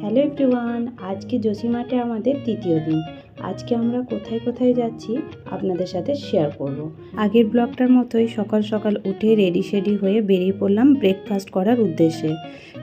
Hello everyone আজকে জসিমাটে আমাদের তৃতীয় দিন। আজকে আমরা কোথায় কোথায় যাচ্ছি আপনাদের সাথে শেয়ার করব। আগের ব্লগটার মতোই সকাল সকাল উঠে রেডি শেডি হয়ে বেরিয়ে পড়লাম ব্রেকফাস্ট করার উদ্দেশ্যে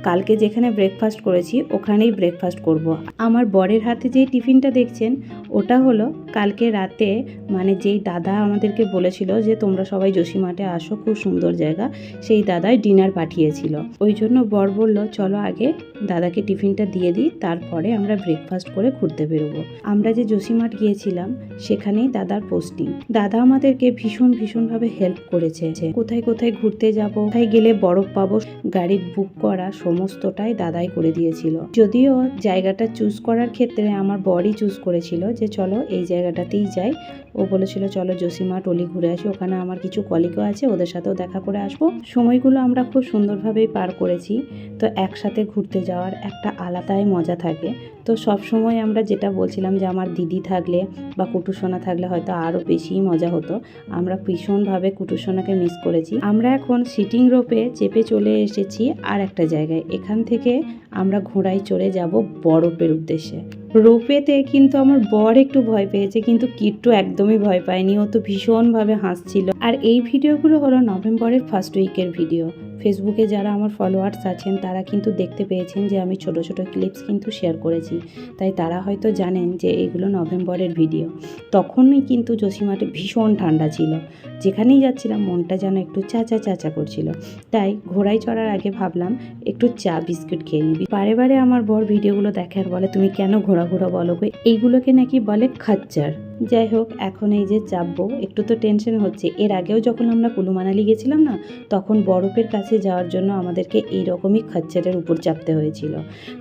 কালকে যেখানে ব্রেকফাস্ট করেছি, ওখানেই ব্রেকফাস্ট করব। আমার বরের হাতে যেই টিফিনটা দেখছেন, ওটা হলো কালকে রাতে মানে যেই দাদা আমাদেরকে বলেছিল যে তোমরা সবাই জসিমাটে আসো, খুব সুন্দর জায়গা, সেই দাদাই ডিনার পাঠিয়েছিল ওই জন্য বর বলল, চলো আগে দাদাকে টিফিনটা দিয়ে দিই, তারপরে আমরা ব্রেকফাস্ট করে ঘুরতে বেরোবো আমরা যে জসিমাঠ গিয়েছিলাম, সেখানেই দাদার পোস্টিং দাদা আমাদেরকে ভীষণ ভীষণভাবে হেল্প করেছে। কোথায় কোথায় ঘুরতে যাব, কোথায় গেলে বরফ পাবো, গাড়ি বুক করা সমস্তটাই দাদাই করে দিয়েছিল। যদিও জায়গাটা চুজ করার ক্ষেত্রে আমার বরই চুজ করেছিল যে চলো এই জায়গাটাতেই যাই। ও বলেছিল, চলো জসিমা টলি ঘুরে আসি, ওখানে আমার কিছু কলিগও আছে, ওদের সাথেও দেখা করে আসব। সময়গুলো আমরা খুব সুন্দরভাবেই পার করেছি। তো একসাথে ঘুরতে যাওয়ার একটা আলাদাই মজা থাকে। তো সব সময় আমরা যেটা বলছিলাম যে আমার দিদি থাকলে বা কুটুসোনা থাকলে হয়তো আরও বেশিই মজা হতো। আমরা ভীষণভাবে কুটুসোনাকে মিস করেছি। আমরা এখন সিটিং রোপে চেপে চলে এসেছি আর একটা জায়গায়। এখান থেকে আমরা ঘোড়ায় চড়ে যাব বরফের উদ্দেশ্যে। রোপেতে কিন্তু আমার বর একটু ভয় পেয়েছে, কিন্তু কিট্টু একদমই ভয় পায়নি। ও তো ভীষণভাবে হাসছিল। আর এই ভিডিওগুলো হলো নভেম্বরের ফার্স্ট উইকের ভিডিও ফেসবুকে যারা আমার ফলোয়ার্স আছেন, তারা কিন্তু দেখতে পেয়েছেন যে আমি ছোট ছোট ক্লিপস কিন্তু শেয়ার করেছি। তাই তারা হয়তো জানেন যে এগুলো নভেম্বরের ভিডিও তখনই কিন্তু জসিমাটে ভীষণ ঠান্ডা ছিল। যেখানেই যাচ্ছিলাম, মনটা যেন একটু চাচা চাচা করছিল। তাই ঘোড়ায় চড়ার আগে ভাবলাম, একটু চা বিস্কুট খেয়ে নিবি। বারে বারে আমার বর ভিডিওগুলো দেখার বলে, তুমি কেন ঘোরা ঘোরা বলো এইগুলোকে নাকি বলে খাচ্চার যাই হোক, এখন এই যে চাপবো, একটু তো টেনশন হচ্ছে। এর আগেও যখন আমরা কুলুমানালি গেছিলাম না, তখন বরফের কাছে যাওয়ার জন্য আমাদেরকে এইরকমই খাচ্চারের উপর চাপতে হয়েছিল।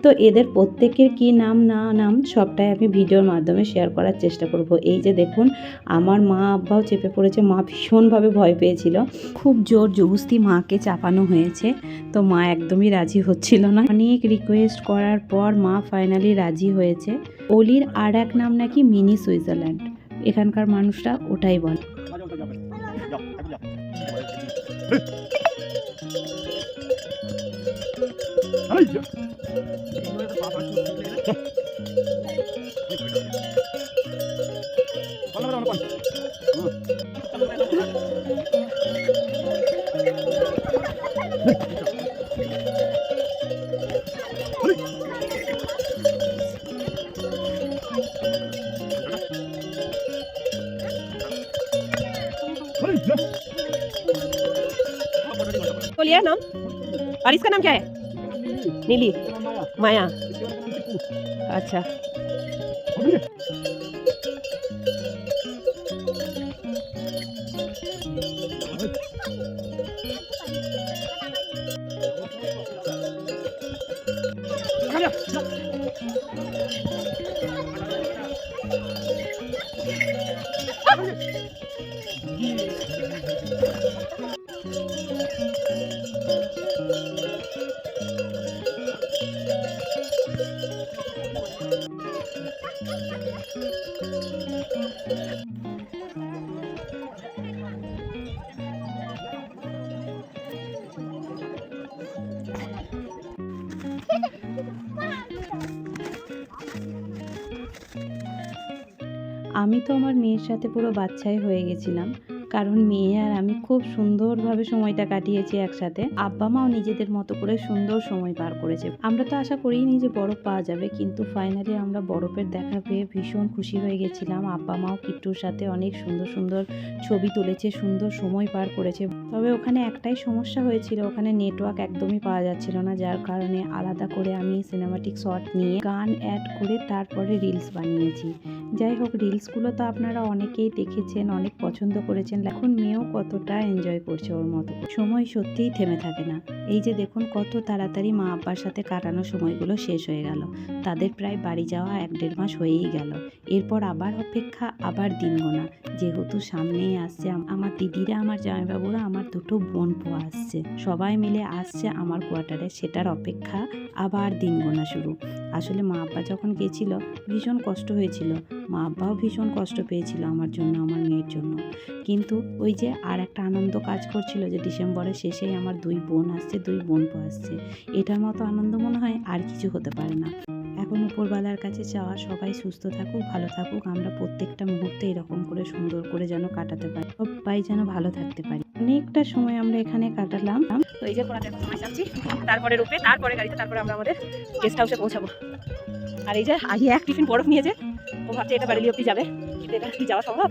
তো এদের প্রত্যেকের কি নাম, না নাম, সবটাই আমি ভিডিওর মাধ্যমে শেয়ার করার চেষ্টা করব। এই যে দেখুন, আমার মা আব্বাও চেপে পড়েছে, মা ভীষণভাবে ভয় পেয়েছিল। খুব জোর জবস্তি মাকে চাপানো হয়েছে, তো মা একদমই রাজি হচ্ছিল না। অনেক রিকোয়েস্ট করার পর মা ফাইনালি রাজি হয়েছে। অলির আর এক নাম নাকি মিনি সুইজারল্যান্ড। এখানকার মানুষরা ওটাই বলে। बोलिए नाम और इसका नाम क्या है नीली माया अच्छा আমি তো আমার মেয়ের সাথে পুরো বাচ্চাই হয়ে গেছিলাম। কারণ মেয়ে আর আমি খুব সুন্দরভাবে সময়টা কাটিয়েছি একসাথে। আব্বা মাও নিজেদের মতো করে সুন্দর সময় পার করেছে। আমরা তো আশা করিনি যে বরফ পাওয়া যাবে, কিন্তু ফাইনালি আমরা বরফের দেখা পেয়ে ভীষণ খুশি হয়ে গেছিলাম। আব্বা মাও কিট্টুর সাথে অনেক সুন্দর সুন্দর ছবি তুলেছে, সুন্দর সময় পার করেছে। তবে ওখানে একটাই সমস্যা হয়েছিল, ওখানে নেটওয়ার্ক একদমই পাওয়া যাচ্ছিল না, যার কারণে আলাদা করে আমি সিনেমাটিক শট নিয়ে গান অ্যাড করে তারপরে রিলস বানিয়েছি। যাই হোক রিলসগুলো তো আপনারা অনেকেই দেখেছেন, অনেক পছন্দ করেছেন। এখন মেয়েও কতটা এনজয় করছে ওর মতো সময় সত্যিই থেমে থাকে না। এই যে দেখুন, কত তাড়াতাড়ি মা আব্বার সাথে কাটানো সময়গুলো শেষ হয়ে গেল। তাদের প্রায় বাড়ি যাওয়া এক দেড় মাস হয়েই গেল। এরপর আবার অপেক্ষা, আবার দিন গোনা। যেহেতু সামনেই আসছে আমার দিদিরা, আমার জামাইবাবুরা, আমার দুটো বোন পোয়া আসছে। সবাই মিলে আসছে আমার কোয়ার্টারে সেটার অপেক্ষা আবার দিন গোনা শুরু। আসলে মা আব্বা যখন গেছিল, ভীষণ কষ্ট হয়েছিল। মা আব্বাও ভীষণ কষ্ট পেয়েছিল আমার জন্য, আমার মেয়ের জন্য। কিন্তু ওই যে আর একটা আনন্দ কাজ করছিল যে ডিসেম্বরের শেষেই আমার দুই বোন আসছে, দুই বোন আসছে। এটার মতো আনন্দ মনে হয় আর কিছু হতে পারে না। এখন উপরওয়ালার কাছে চাওয়া সবাই সুস্থ থাকুক, ভালো থাকুক, আমরা প্রত্যেকটা মুহূর্তে এরকম করে সুন্দর করে যেন কাটাতে পারি, সবাই যেন ভালো থাকতে পারি। অনেকটা সময় আমরা এখানে কাটালাম। তো এই যে এখন সময় যাচ্ছি, তারপরে রূপে, তারপরে গাড়িতে, তারপরে আমরা আমাদের গেস্ট হাউসে পৌঁছাবো। আর এই যে আগে এক টিফিন বরফ নিয়েছে ও ভাবছে এটা বাড়ি অব্দি যাবে, কিন্তু এটা কি যাওয়া সম্ভব?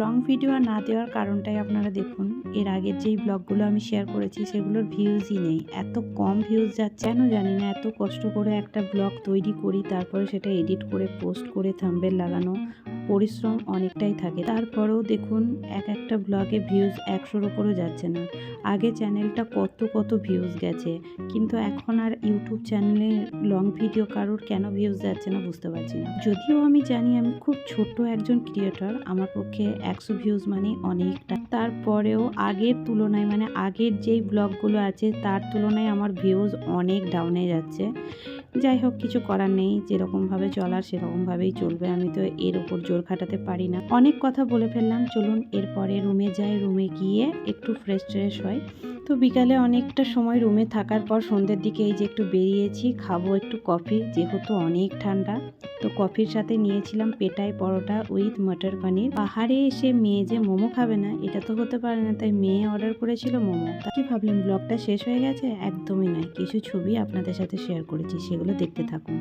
লং ভিডিও আর না দেওয়ার কারণটাই আপনারা দেখুন, এর আগের যেই ব্লগগুলো আমি শেয়ার করেছি, সেগুলোর ভিউজই নেই। এত কম ভিউজ যাচ্ছে, কেন জানি না, এত কষ্ট করে একটা ব্লগ তৈরি করি, তারপরে সেটা এডিট করে পোস্ট করে থাম্বেল লাগানো পরিশ্রম অনেকটাই থাকে। তারপরেও দেখুন, এক একটা ব্লগে ভিউজ একশোর ওপরও যাচ্ছে না। আগে চ্যানেলটা কত কত ভিউজ গেছে? কিন্তু এখন আর ইউটিউব চ্যানেলে লং ভিডিও কারোর কেন ভিউজ যাচ্ছে না বুঝতে পারছি না। যদিও আমি জানি আমি খুব ছোট একজন ক্রিয়েটর আমার পক্ষে একশো ভিউজ মানে অনেকটা। তারপরেও আগের তুলনায় মানে আগের যেই ব্লগগুলো আছে, তার তুলনায় আমার ভিউজ অনেক ডাউনে যাচ্ছে। যাই হোক, কিছু করার নেই। যেরকমভাবে চলার, সেরকমভাবেই চলবে। আমি তো এর উপর জোর খাটাতে পারি না। অনেক কথা বলে ফেললাম। চলুন, এরপরে রুমে যাই। রুমে গিয়ে একটু ফ্রেশ ট্রেশ হয়। তো বিকালে অনেকটা সময় রুমে থাকার পর সন্ধ্যের দিকে এই যে একটু বেরিয়েছি, খাব একটু কফি যেহেতু অনেক ঠান্ডা। তো কফির সাথে নিয়েছিলাম পেটাই পরোটা উইথ মটর পনির। পাহাড়ে এসে মেয়ে যে মোমো খাবে না, এটা তো হতে পারে না, তাই মেয়ে অর্ডার করেছিল মোমো। কি ভাবলেন ব্লগটা শেষ হয়ে গেছে, একদমই নয়। কিছু ছবি আপনাদের সাথে শেয়ার করেছি, সেগুলো দেখতে থাকুন।